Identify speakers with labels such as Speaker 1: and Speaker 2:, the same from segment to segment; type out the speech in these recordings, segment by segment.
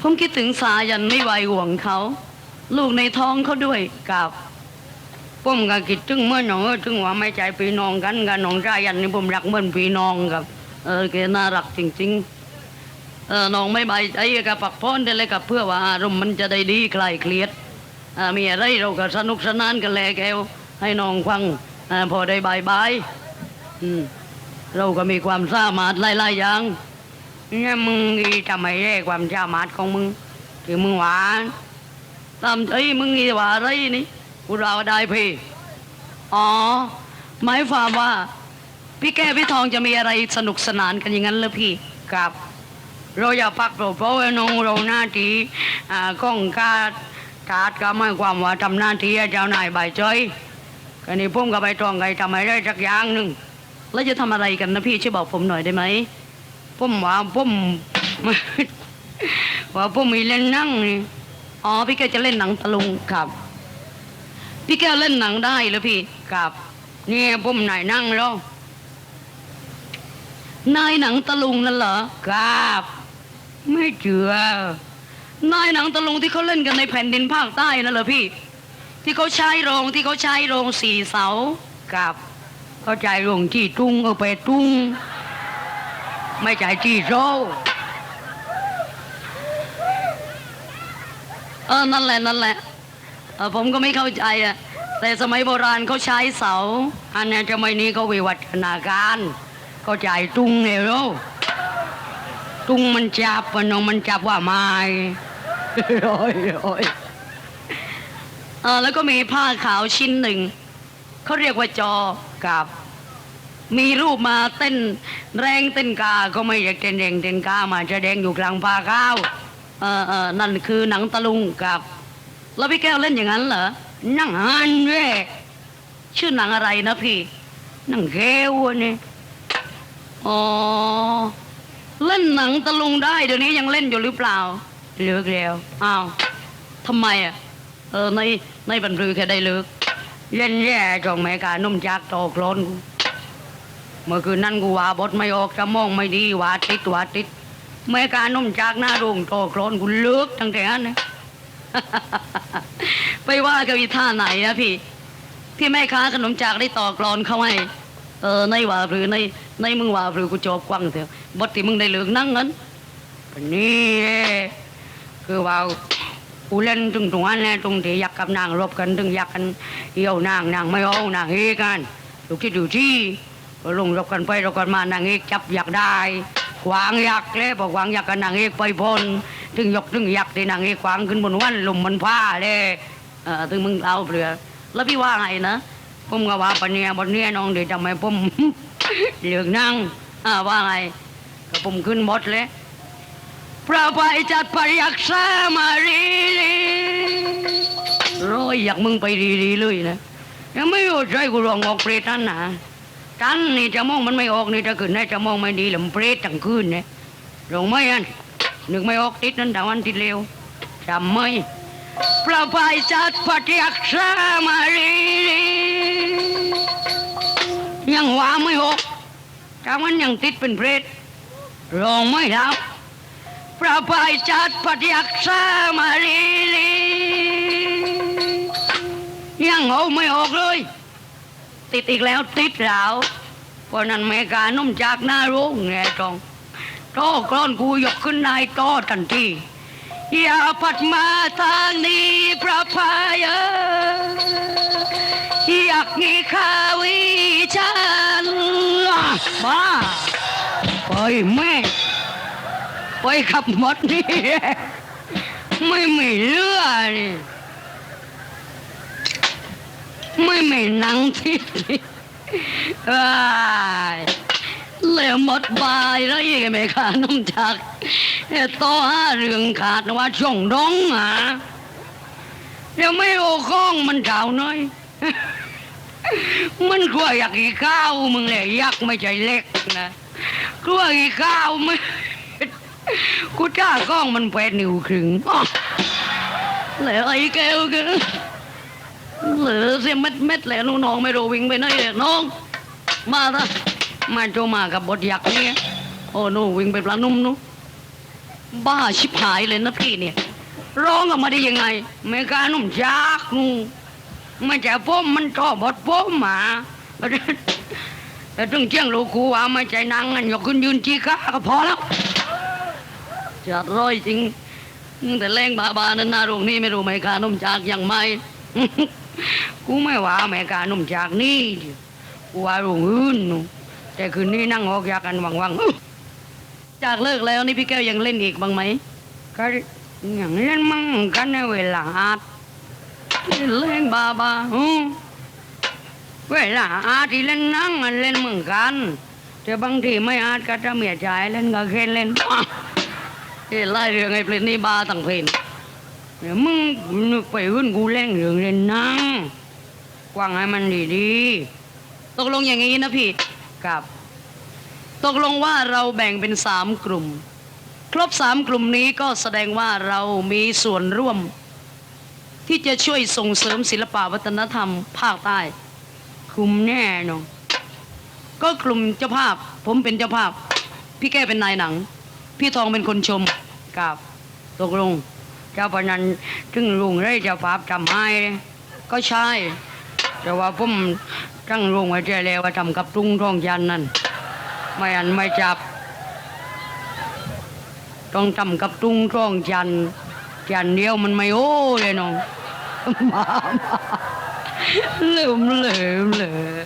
Speaker 1: ผมคิดถึงสายันไม่ไหวห่วงเขา ลูกในท้องเขาด้วยกับผมก็คิดถึงเมื่อหนองเออถึงว่าไม่ใจพี่น้องกันกับน้องสายันนี่ผมรักเหมือนพี่น้องครับ เออแกน่ารักจริง ๆ เออน้องไม่ใบายใจกับปักพ้อนได้เลยกับเพื่อว่าอารมณ์มันจะได้ดีคลายเครียดมีอะไรเราก็สนุกสนานกันแลแกวให้น้องฟังอพอได้บายบายเราก็มีความสามารถหลายๆอย่าง เนี่ยมึงอีทำไมได้ความสามารถของมึงที่มึงหวานตามใจมึงอีว่าอะไรนี่กูเราได้พี่อ๋อหมายความว่า พี่แก้พี่ทองจะมีอะไรสนุกสนานกันอย่างนั้นเหรอพี่ครับเราอย่าพักเรเพราะว่าน้องเราหน้าที่อ่าก้องกาดกาดก็หมายความว่าทำหน้าที่ให้เจ้านายบ่ายใจกันนี้ผมกับใบตองไงทำอะไรได้สักอย่างหนึ่งแล้วจะทำอะไรกันนะพี่ช่วยบอกผมหน่อยได้ไหม ผมว่าผมว่าผมมีเล่นนั่งนี่อ๋อพี่แกจะเล่นหนังตะลุงครับ พี่แกเล่นหนังได้เหรือพี่ครับเนี่ยผมนายนั่งแล้วนายหนังตะลุงนั่นเหรอครับ ไม่เชื่อนายหนังตะลุงที่เขาเล่นกันในแผ่นดินภาคใต้นั่นเหรอพี่ ที่เขาใช้โรงที่เขาใช้โรงสี่เสาครับ เขาใช้โรงที่ตุ้งเอาไปตุ้ง ไม่ใช่ที่โซเออ นั่นแหละ นั่นแหละ ผมก็ไม่เข้าใจอะแต่สมัยโบราณเขาใช้เสา อันนี้สมัยนี้เขาวิวัฒนาการเขาจ่ายตุ้งเนรูตุ้งมันจับมันน้องมันจับว่าไม้โอ้ยโอยเออแล้วก็มีผ้าขาวชิ้นหนึ่ง เขาเรียกว่าจอกับ มีรูปมาเต้นแรงเต้นกา ก็ไม่อยากเต้นแรงเต้นกามาจะแดงอยู่กลางผ้าขาวเออเออนั่นคือหนังตะลุงกับ แล้วพี่แก้วเล่นอย่างนั้นเหรอหนังฮันเว้ยชื่อหนังอะไรนะพี่หนังแก้วนี่อ๋อเล่นหนังตะลุงได้เดี๋ยวนี้ยังเล่นอยู่หรือเปล่าเลิกแล้วอ้าวทำไมอะเออในในบรรพลือแค่ได้เลิกเล่นแย่จองแม่กานุ่มจากตอกลนกู เมื่อคืนนั่นกูว่าบทไม่ออกจะมองไม่ดีว่าติดว่าติดแม่กานุ่มจากหน้าโรงตอกลนกูเลิกตั้งแต่นั้นนะไปว่ากับอีท่าไหนนะพี่ที่แม่ค้าขนมจากได้ต่อกรอนเขาให้เออในว่าหรือในในมึงว่าหรือกูจบกว้างเถอะบทที่มึงได้เหลืองนั่งนั้นปนนี่แหละคือว่ากูเล่นถึงตรงนั้นแหละตรงที่อยักกับนางรบกันถึงอยักกันเหี่ยวนางนางไม่เอานางเฮกันลูกที่ดูที่ ลงรบกันไปรบกันมานางเอกจับอยักได้ขวางอยักเลยบอกขวางอยักกับนางเอกไปพนถึงยกถึงอยักที่นางเอกขวางขึ้นบนวันลมมันผ้าเลยเออถึงมึงเอาเปลือแล้วพี่ว่าไงนะผมก็ว่าปเนียบนเนียน้องเดี๋ยวทำไมผมเหลืองนั่งอ่าว่าไงก็ผมขึ้นบดเลยพระไปจัดปริยักษามารีรีร้อยอยากมึงไปรีๆเลยนะยังไม่รู้ใจกูรองออกเปรตนั่นนะ กันนี่จะมองมันไม่ออกนี่ถ้าคืนนี้จะมองไม่ดีหลมเปรตทั้งคืนเนี่ยร้องไม่อันนึกไม่ออกติดนั่นแต่วันติดเร็วจำไม่พระบายจัดปฏิยักษามารียังว่าไม่หกถ้ามันยังติดเป็นเพรตรองไม่รับพระบายจัดปฏิยักษามารียังเอาไม่ออกเลย ติดอีกแล้วติดแล้วเพราะนั้นแม่กานุ่มจากหน้าโรงไงตองโตกรอนกูยกขึ้นนายโตทันทีอย่าพัดมาทางนี้พระพายเอยากมีข้าวิจารณ์บ้าไปแม่ไปขับมดนี่ไม่มีเลือดนี่ ไม่มีหนังที่เหลือหมดบายแล้วยังไม่ขาดน้ำจักเอ้ต่อห้าเรื่องขาดว่าช่องดองหาเดี๋ยวไม่โอข้องมันเก่าน้อย มันกลัวอยากกินข้าวมึงเลยยักไม่ใจเล็กนะกลัวกินข้าวมึงกูจ้าก้องมันแปดนิ้วครึ่งอ้อเลือไอ้แก้วกัน เหลือเสียเม็ดเม็ดๆแล้วน้องไม่รู้วิ่งไปไหนเลยน้อง มาละมาโจมากับบทยักษ์เนี่ยโอ้นูวิ่งไปปลานุ่มนูบ้าชิบหายเลยนะพี่เนี่ย ร้องออกมาได้ยังไงไม่กล้านุ่มจากงูไม่ใช่ผมมันชอบบทผมหมาแต่ถึงเที่ยงลูกครูว่าไม่ใช่นางงันยกขึ้นยืนจีก้าก็พอแล้วจัดร้อยจริงแต่แรงบาบานั้นนาโรงนี้ไม่รู้ไม่กล้านุ่มจากอย่างไม่ กูไม่ว่าไม่กล้าหนุ่มจากนี่กูว่าโรงอื่นนู่นแต่คืนนี้นั่งออกยากันวังๆจากเลิกแล้วนี่พี่แก้วยังเล่นอีกบ้างไหมก็อย่างเล่นมั่งกันในเวลาอาดเล่นบาบาอืมเวลาอาดที่เล่นนั่งมันเล่นเหมือนกันแต่บางทีไม่อาดก็จะเมียใจเล่นก็เคนเล่นอะเอ้ไล่เรื่องไอ้เพลงนี่บาตั้งเพลง เดี๋ยวมึงนึกไปขึ้นกูเล่นเรื่องเล่นนั่งกวางให้มันดีๆตกลงอย่างนี้นะพี่กับ ตกลงว่าเราแบ่งเป็นสามกลุ่ม ครบสามกลุ่มนี้ก็แสดงว่าเรามีส่วนร่วม ที่จะช่วยส่งเสริมศิลปวัฒนธรรมภาคใต้กลุ่มแน่นอนก็กลุ่มเจ้าภาพ ผมเป็นเจ้าภาพ พี่แก้เป็นนายหนัง พี่ทองเป็นคนชมกับตกลง จ้าพนันถึงลุงได้เจ้าภาพทำให้ก็ใช่ แต่ว่าผมตั้งลุงไว้ใจแล้วว่าทำกับตุ้งท้องยันนั่นไม่อันไม่จับ ต้องทำกับตุ้งร่องจันทร์จันเดียวมันไม่โอ้เลยน้องมามาลืมลืมเลย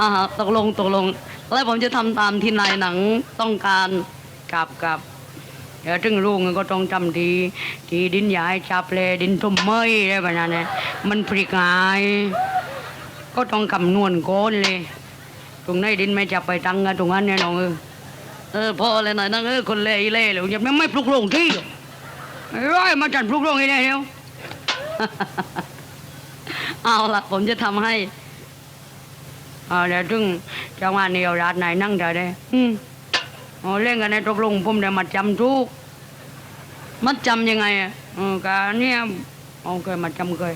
Speaker 1: อ่าตกลงตกลงแล้วผมจะทำตามที่นายหนังต้องการกับกับ เดี๋ยวถึงลุงก็ต้องทำดีทีดินใหญ่จับเลยดินทุ่มเมยอะไรแบบนั้นเนี่ยมันพริกหาย ก็ต้องคำนวณโกอนเลย ตรงไหนดินไม่จับไปตั้งกันตรงนั้นเนี่ยน้องเออเออพอเลยหน่อยนั่งเออคนเล่เล่เลยยังไม่ไม่ปลุกลงที่ไอ้ร้อยมาจัดปลุกลงอีเล่เดียวเอาละผมจะทำให้เอาเดี๋ยวถึงจังหวะนี้เอาร้านไหนนั่งเดี๋ยวได้อืม เอาเล่นกันในตกลงผมได้มาจำทุกมัดจำยังไงอะเออการเนี่ยเอเคมาจำเคย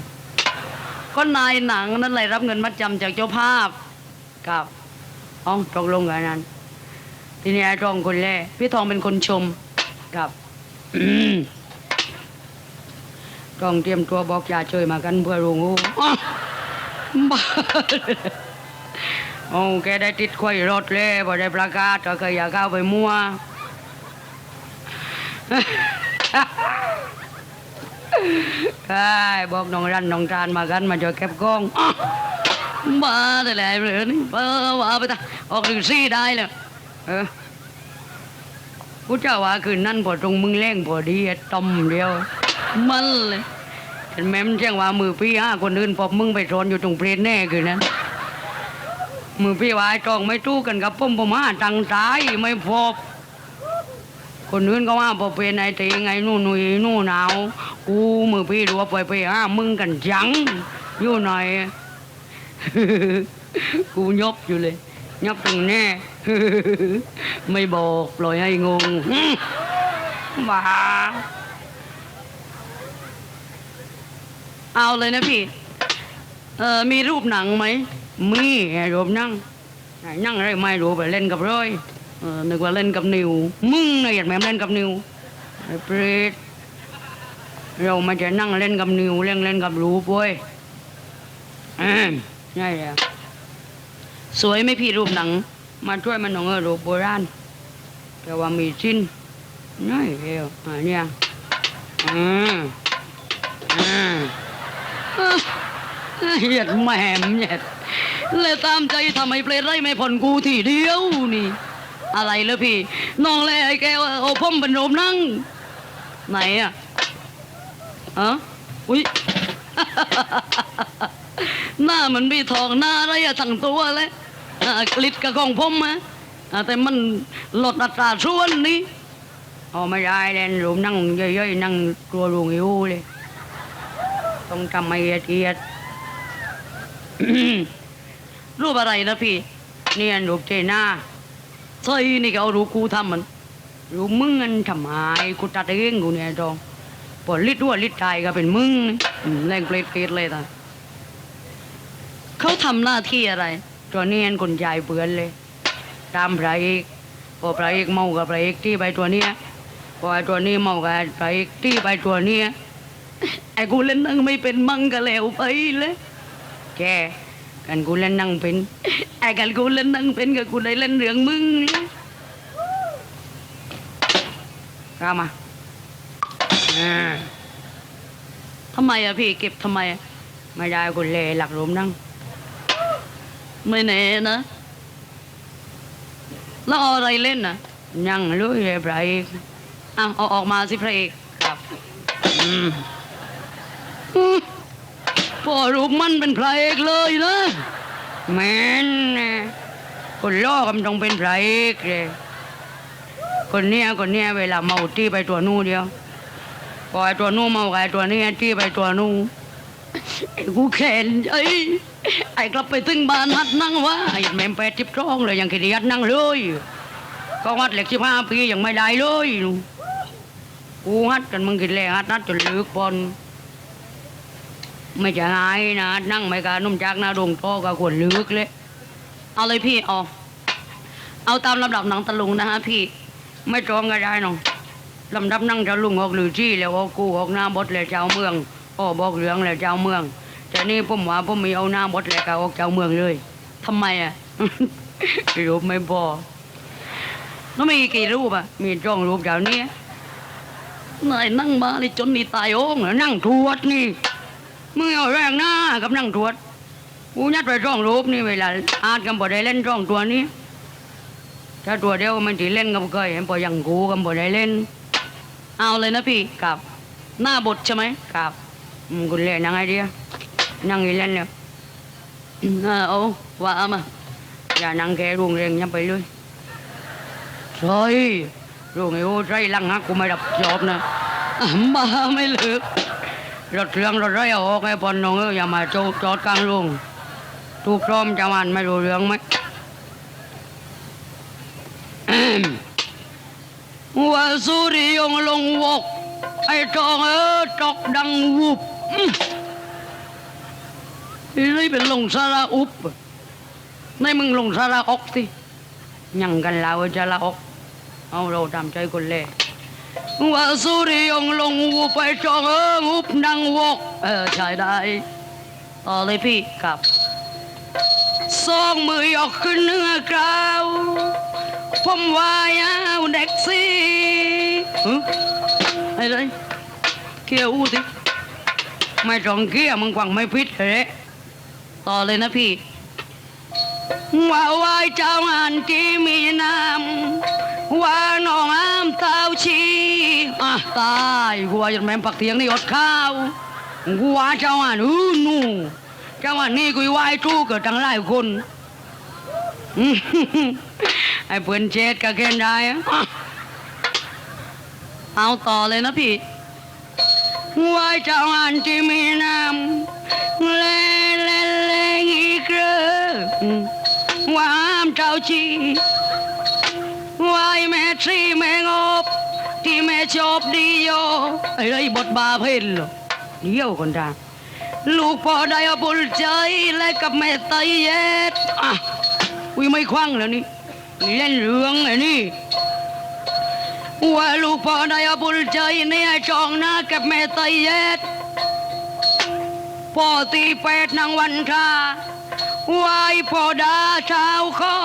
Speaker 1: ก็นายหนังนั่นเลยรับเงินมัดจำจากเจ้าภาพกับเอตกลงกันนั้นทีนี้ไอ้ทองคนแรกพี่ทองเป็นคนชมกับต้องเตรียมตัวบอกยาเชยมากันเพื่อรู้งูอ้า วบ้าโอ้แกได้ติดควายรถเลยพอได้ประกาศก็เคยอยากเข้าไปมั่วใช่บอกน้องรันน้องจานมากันมาจอยเก็บกล้องอ้าวบ้าแต่แหละเหลือนี่เออว่าไปตาออกหนึ่งซี่ได้เลยเออกูเจ้าว่าคืนนั่นพอตรงมึงแรงพอดีต้มเดียว มันเลยเห็นไหมมันเช่างว่ามือพี่ห้าคนอื่นพอมึงไปทนอยู่ตรงเพลนแน่คืนนั้น มือพี่วาไอ้ตองไม่ตู้กันกับผมผมห้าตังค์ตายไม่พบ คนอื่นก็ว่าพอเป็นไอตีไงนู่นนุ่ยนู่นหนาวกูมือพี่รัวไปไปห้ามึงกันจังอยู่หน่อย กูยบอยู่เลยยบตรงแน่ ไม่บอกปล่อยให้งงอื้อบ้าเอาเลยนะพี่ เออมีรูปหนังไหม มีไอ้รูปนั่งไหนนั่งอะไรไม่รู้ไปเล่นกับร้อยเออนึกว่าเล่นกับนิว มึงนะอยากแม่เล่นกับนิวไอ้เปรตเรามาจะนั่งเล่นกับนิวเล่นเล่นกับรูปเว้ยอืมใช่แล้วสวยไหมพี่รูปหนัง มาช่วยมันหนองเออรูปโบราณแต่ว่ามีชิ้นน้อยเดียวอ่าเนี่ยอืมอืมเหยียดแหมมเหยียด เลยตามใจทำไมเปรตไรไม่ผ่อนกูทีเดียวนี่ อะไรเลยพี่ น้องเลยไอ้แกว่าโอ้พ่อมเป็นรูปนั่ง ไหนอะอะอุ้ย หน้ามันมีทองหน้าอะไรอะทั้งตัวเลยกลิดกับของผมอะอ่าแต่มันลดอัตราส่วนนี้เอาไม่ได้เลยรูปนั่งเย่อยๆนั่งกลัวลุงอิวเลย ต้องทำให้ละเอียด รูปอะไรนะพี่ เนี่ยรูปเจน่าใช่นี่ก็เอารูปกูทำมันรูปมึงเงินทำไมกูตัดเองกูเนี่ยจองพอลิดด้วยลิดใจก็เป็นมึงอืมแรงเปรตเปรตเลยตาเขาทำหน้าที่อะไร ตัวเนียนคนใหญ่เปือนเลย ตามพระเอกพอพระเอกเมากับพระเอกที่ไปตัวเนี้ยพอไอ้ตัวนี้เมากับพระเอกที่ไปตัวเนี้ยไอ้กูเล่นนั่งไม่เป็นมั่งก็แล้วไปเลยแก กันกูเล่นนั่งเป็นไอ้กันกูเล่นนั่งเป็นกับกูได้เล่นเรื่องมึงเลยรามาอ่าทำไมอะพี่เก็บทำไม ไม่ได้กูเล่หลักรวมนั่ง ไม่แน่นะ แล้วเอาอะไรเล่นนะยังเลยพระเอกอะเอาออกมาสิพระเอกครับ อืม พ่อรูปมันเป็นพระเอกเลยนะแม่นนะคนล่อกำต้องเป็นพระเอกเลยคนเนี้ยคนเนี้ยเวลาเมาที่ไปตัวนู้นเดียวพอไอ้ตัวนู้นเมากับไอ้ตัวเนี้ยที่ไปตัวนู้นไอ้กูแขนไอ้ไอ้กลับไปถึงบ้านฮัดนั่งวะไอ้แม่แปดทิพร้องเลยยังกิริยัดนั่งเลยก็วัดเหล็กสิบห้าปียังไม่ได้เลยนูกูฮัดกันมึงกินแรงฮัดนัดจนลึกบอล ไม่จะหายนะนั่งไม่กานุ่มจากน้าดงโตก็ควรลึกเลย เอาเลยพี่เอาเอาตามลำดับหนังตะลุงนะฮะพี่ ไม่ตรงก็ได้น้องลำดับนั่งตะลุงออกหรือที่แล้วออกกูออกหน้าบดแล้วเจ้าเมืองอ้อบอกเหลืองแล้วเจ้าเมืองแต่นี่ผมว่าผมมีเอาหน้าบดแล้วก็ออกเจ้าเมืองเลยทำไมอะรูปไม่พอ nó มีกี่รูปอะ มีจ้องรูปเดี๋ยวนี้นายนั่งมาเลยจนนี่ตายโอ้งนั่งทวดนี่ มึงเอาแรงหน้ากับนั่งทวดกูยัดไปจ้องรูปนี่เวลาอาจกันบ่ได้เล่นจ้องตัวนี้ ถ้าตัวเดียวมันถีเล่นกับเคยเห็นพอยังกูกันบ่ได้เล่น เอาเลยนะพี่กับ หน้าบทใช่ไหมกับอืมคุณเล่นยังไงดีนั่งอีเล่นเนี่ยเออเอาว่าเอามาอย่านั่งแค่รุงเรงยังไปเลยใช่รู้ไงโอ้ใจลังฮักกูไม่รับจอบนะอะมาไม่เลิก รถเครื่องรถไรเอาออกไอ้ปอนน้องเอ้ยอย่ามาจจอดกลางลุงถูกพร้อมจะวันไม่รู้เรื่องไหมว่าสุริยงลงวก ไอ้จองเออจอกดังวุบอืมนี่เป็นลงสาระอุบในมึงลงสาระออกสิยังกันเราจะละอก เอาเราตามใจคนเล่ ว่าสุริยงลงวูไปจองเอิงอุบนังวก เออใช่ได้ต่อเลยพี่กับสองมือยกขึ้นเหนื้อกราวผมวายเอาเด็กสิหึไอ้เลยเกี่ยวอู้สิไม่จองเกี้ยมึงกวังไม่พิษเลยต่อเลยนะพี่ว่าไหวเจ้าอันที่มีน้ำ ว่าน้องอามเต้าชีอะตายหัวยันแม่งปักเทียงนี่อดข้าวหัวเจ้าอันอู้นูเจ้าอันนี่กุยไหวทูเกิดตั้งหลายคนไอ้เพื่อนเจ็ดก็เกณฑ์ได้เอาต่อเลยนะพี่ว่าเจ้าอันที่มีน้ำเล่เล่เล่อีกเรอวามเจ้าชี ชอบดีโยไอ้ไรบทบาเพลหรอเดียวคนดังลูกพอได้เอาบุญใจและกับแม่ไตเย็ดอะอุ้ยไม่ควังแล้วนี่เล่นเรื่องไอ้นี่ว่าลูกพ่อได้เอาบุญใจเนี่ยจองหน้ากับแม่ไตเย็ดพ่อตีเป็ดนางวันทาวายพ่อดาชาวคอ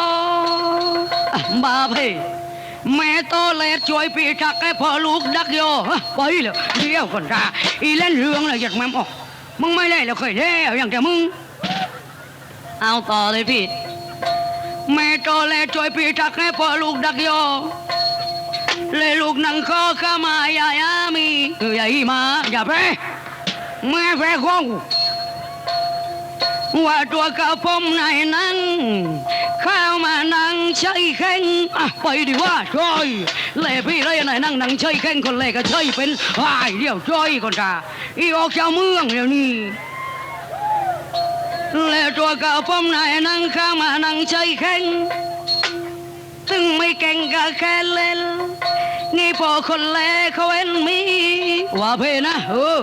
Speaker 1: บาเพ่ แม่โตเล็ดช่วยพี่ทักให้พ่อลูกดักโยไปเลยเดี๋ยวก่อนตาอีเล่นเรื่องเลยอยากแม่มออกมึงไม่เล่นแล้วเคยเล่นอย่างแต่มึง เอาต่อเลยพี่ แม่โตเล็ดช่วยพี่ทักให้พ่อลูกดักโยเลยลูกนังคอข้ามายายามีเอออย่าอีมาอย่าไปแม่แฝงของ ว่าตัวกระผมไหนนั้นข้ามานั่งใช้แข้งอะไปดีว่าช่วยเล่พี่เลยไหนนั่งนั่งใช้แข้งคนเล่ก็ใช้เป็นไอ้ายเดียวช่วยคนตาอีออกเจ้าเมืองเดี๋ยวนี้แล้วตัวกระผมไหนนั่งข้ามานั่งใช้แข้งถึงไม่เก่งก็แค่เล่นนี่พอคนแลเขาเห็นมีว่าเพนะเออ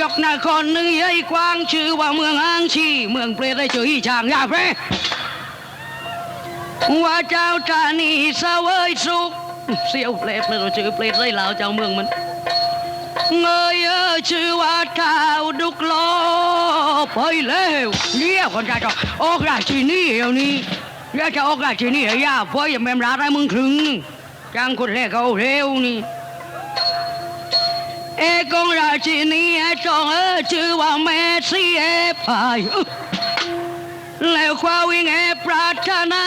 Speaker 1: ยกนครหนึ่งใหญ่กว้างชื่อว่าเมืองอ้างชี เมืองเปรตได้เจออีช่างยาเพว่าเจ้าจานีเสวยสุขเสียวเปรตไม่รู้ชื่อเปรตไรลาวเจ้าเมืองมันเงยเอ้ยชื่อว่าเท้าดุกโลไปแล้วเนี่ยคนใจจอออกราชินีเดี๋ยวนี้อยากจะออกราชินี่เหรอย่าเพราะอย่าแม่มร้าได้มึงครึ่งจ้างคนแรกเขาเร็วนี่ เอกองราชินีไอ้จองเออชื่อว่าแม่ซีเอพายแล้วความวิ่งเอปรารถนา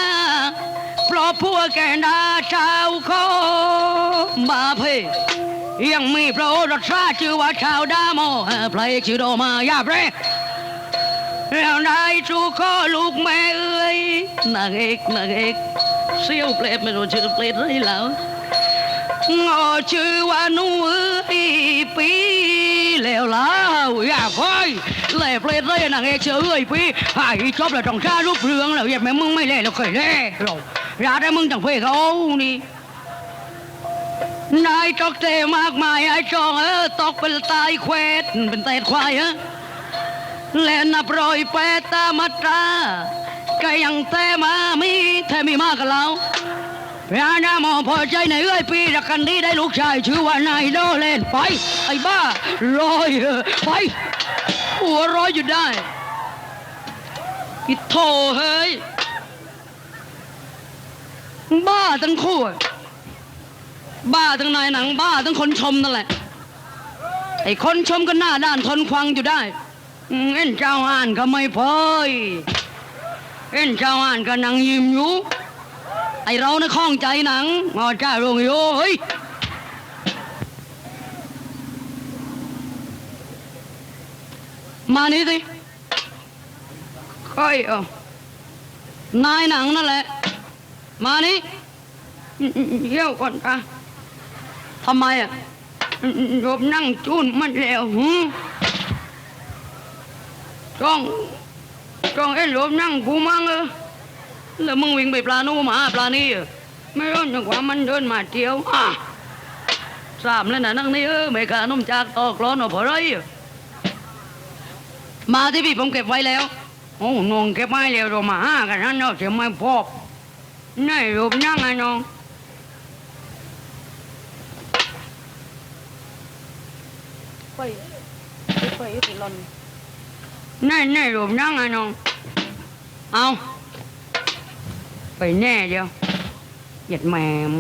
Speaker 1: เพราะพวกแกนาชาวโคมาเพยังมีพระโอรสาชื่อว่าชาวดาโมพระเอกชื่อโดมายาเพรแล้วนายจูโคลูกแม่เอ้ยนางเอกนางเอกเสียวเปรตไม่รู้ชื่อเปรตไรแล้ว งอชื่อว่านูเอ้ยปีแล้วแล้วอย่าคอยเล่เปรตเลยนางเอกเชื่อเอ้ยปีหายจบแล้วต้องชารูปเรืองแล้วอย่าแม่มึงไม่เล่แล้วเคยเล่หรอกอย่าได้มึงจังเพเขานี่นายจอกเตมากมายไอ้จองเออตกเป็นตายเควดเป็นเตดควายฮะและนับรอยแปดตามาตราก็ยังแต่มามีแท้มีมากกับเรา พระนามอพอใจในเอ้ยปีรักกันดีได้ลูกชายชื่อว่านายโดเลนไป ไอ้บ้ารอยเออไป หัวร้อยอยู่ได้อิโถเฮ้ยบ้าทั้งคู่ บ้าทั้งนายหนังบ้าทั้งคนชมนั่นแหละ ไอ้คนชมก็หน้าด้านทนควังอยู่ได้ เอ็นเจ้าอ่านก็ไม่พยเอ็นเจ้าอ่านก็นั่งยิ้มอยู่ ไอเรานะข้องใจหนังมาจ้าโรงโยเฮ้ยมานี่สิค่อยเอานายหนังนั่นแหละ มานี่เยี่ยวก่อนตาทำไมอะโยมนั่งจูนมันแล้วหืมจ้องจ้องเอ็นโยมนั่งกูมั่งเออ แล้วมึงวิ่งไปปลาโนมาปลานี่อะไม่รู้จังหวะมันเดินมาเที่ยวอะสามแล้วนะนั่งนี่เออไม่กล้านมจากตอกร้อนเอาพอไรอะมาที่พี่ผมเก็บไว้แล้วโอ้น้องเก็บไว้แล้วเรามาห้ากันนั่นเนาะเสียไม่พอบนี่รูปนั่งไงน้องไปไปไปลอนนี่นี่รูปนั่งไงน้องเอา ไปแน่เดียวเหยียดแหมม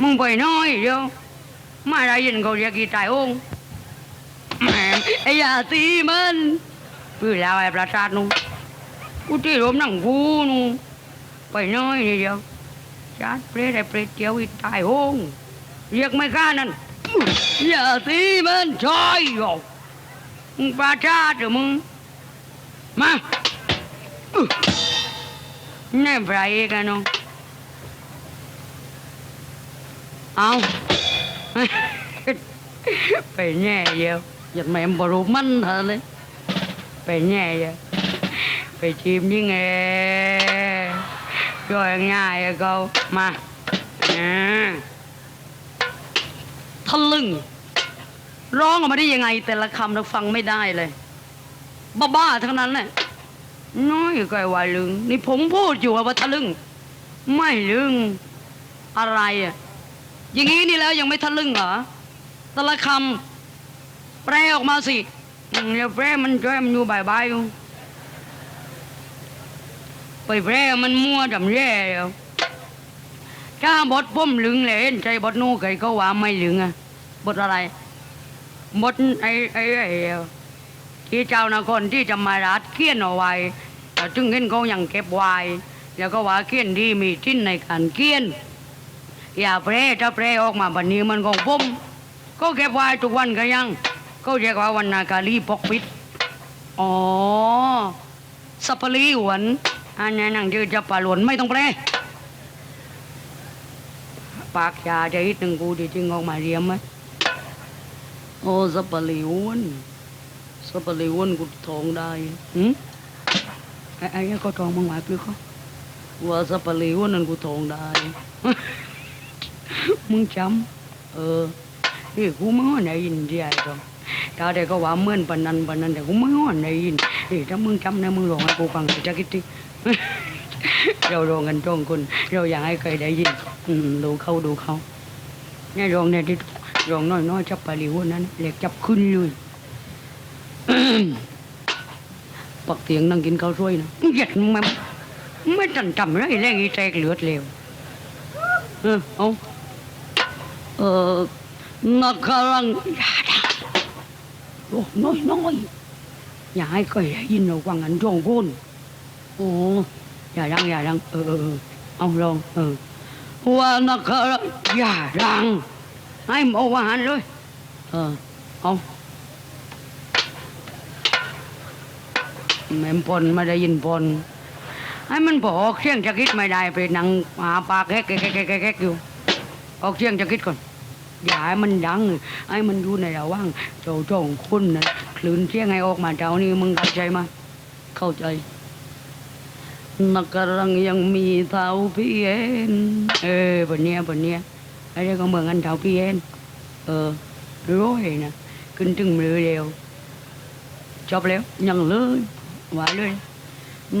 Speaker 1: มึงไปน้อยเดียวมาได้ยินเขาเรียกกี่ตายองแหมมไอ้ยาตีมันปือแล้วไอ้ประสาทนูกูที่รวมนั่งกูนูไปน้อยนี่เดียวชาติเปรตไอ้เปรตเดียวอีตายองเรียกไม่กล้านั่นอย่าตีมันชอยหรอกมึงประสาทเหรือมึงมา น่ไปกันน้องเอาไปแน่เดียวหยัดแม่บรูมันเถอะเลยไปแน่เดียวไปชิมยิ่งไงย่อยง่ายอะเขามาอ่าทะลึ่งร้องออกมาได้ยังไง แต่ละคำเราฟังไม่ได้เลย บ้าๆทั้งนั้นแหละ น้อยก็ว่าลึง นี่ผมพูดอยู่ว่าทะลึ่ง ไม่ลึง อะไรอะ อย่างนี้นี่แล้วยังไม่ทะลึ่งเหรอแต่ละคำแปลออกมาสิอืมเดี๋ยวแปลมันแปลมันอยู่บายบายอยู่ไปแปลมันมั่วดำแย่แล้วถ้าบทป้มลึงเลยเห็นใจบทนู้เคยก็ว่าไม่ลึงอะ บทอะไร บทไอ้ไอ้ไอ้ ที่เจ้านครที่จะมารัดเขียนเอาไว้แต่จึงเห็นเขายังเก็บไว้แล้วก็ว่าเขียนดีมีทิ้นในการเขียน อย่าแปรถ้าแปรออกมาบันนี้มันของผมก็เก็บไว้ทุกวันก็ยัง ก็เรียกว่าวันนากาลีปกปิดอ๋อสัปปะรีหวนอันนี้นังยืดจะปลาหลวนไม่ต้องแปรปากยาจะอีกหนึ่งกูดีจริงออกมาเรียมไหมโอ้สัปปะรีหวน สับปะเลวนกูทองได้หืมไอ้ไอ้เนี่ยก็ทองมึงหมายพี่เขาว่าสับปะเลวนนั่นกูทองได้ มึงจำเออนี่กูไม่ว่าไหนยินใหญ่ก็ถ้าได้ก็ว่าเหมือนปานนันปานนันแต่กูไม่ว่าไหนยินเฮ้ยถ้ามึงจำนะมึงร้องให้กูฟังจะคิดดิเราร้องกันตรงคนเราอยากให้ใครได้ยินอืมดูเขาดูเขาเนี่ยร้องเนี่ยที่ร้องน้อยๆจับปลาลิวนั้นเล็กจับขึ้นเลย ปักเตียงนั่งกินข้าวถ้วยนะเหยียดมันไม่ทันจำไรแรงอีแตกเลือดเร็วเออเอาเออนักกำลังอย่าดังโอ้น้อยน้อยอย่าให้ใครได้ยินเราฟังกันจ้องคนโอ้อย่าดังอย่าดังเออเออเอาลองเออว่านักกำลังอย่าดังให้หมอว่าหันเลยเออเอา แม่มปนไม่ได้ยินปนให้มันบอกออกเสียงจะคิดไม่ได้ไปนั่งหาปากแฮกแฮกแฮกแกแฮกอยู่ ออกเสียงจะคิดก่อนอย่าให้มันดังให้มันอยู่ในระหว่างเจ้าจ้องคุณนะคลื่นเสียงให้ออกมาเจ้านี้มึงเข้าใจไหมเข้าใจนักกำลังยังมีเท้าพี่เอ็นเออปนเนี้ยปนเนี้ยไอ้เรื่องก็เหมือนกันเท้าพี่เอ็นเออร้อยนะขึ้นถึงมือเดียวจบแล้วยังเลย หวเลย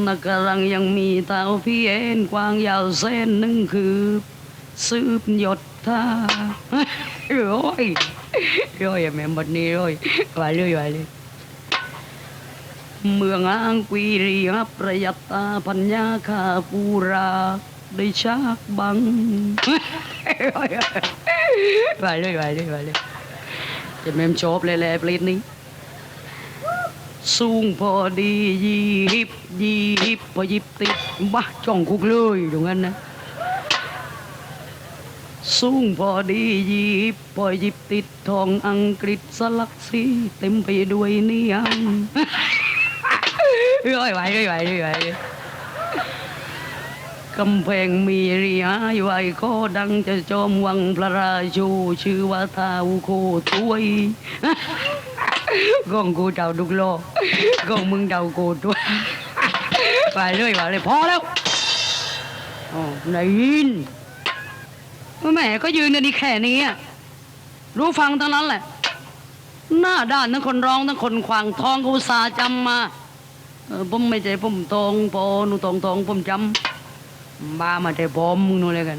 Speaker 1: นักกำลังยังมีเท้าพี่เอ็นกว้างยาวเส้นหนึ่งคือ สืบหยดท่าร้อยร้อยแม่หมดนี้ร้อยไหวเลยไหวเลยเมืองอังกวีรียประยัตตาปัญญาคาปูราได้ชักบังไปเลยไปเลยไปเลยจะแม่มชอบเลยแหละปลีดนี้ สูงพอดียีหิบยีหิบพอยิบติดบ้าจ้องคุกเลยตรงนั้นนะสูงพอดีหยิบพอยิบติดทองอังกฤษสลักสีเต็มไปด้วยเนียงร้อยไหวร้อยไหวร้อยไหวกำแพงมีเรียไหวก็ดังจะจอมวังพระราชูชื่อว่าทาวโคตวย กองกูเดาดุกโลกองมึงเดากูตัวยไปเลยไปเลยพอแล้วอ๋อได้ยินแม่ก็ยืนกันดีแค่นี้รู้ฟังทั้งนั้นแหละ หน้าด้านทั้งคนร้องทั้งคนขวางทองกูสาจำมาผมไม่ใจผมทองพอหนูทองทองผมจำบ้ามาแต่ผมมึงนู่นเลยกัน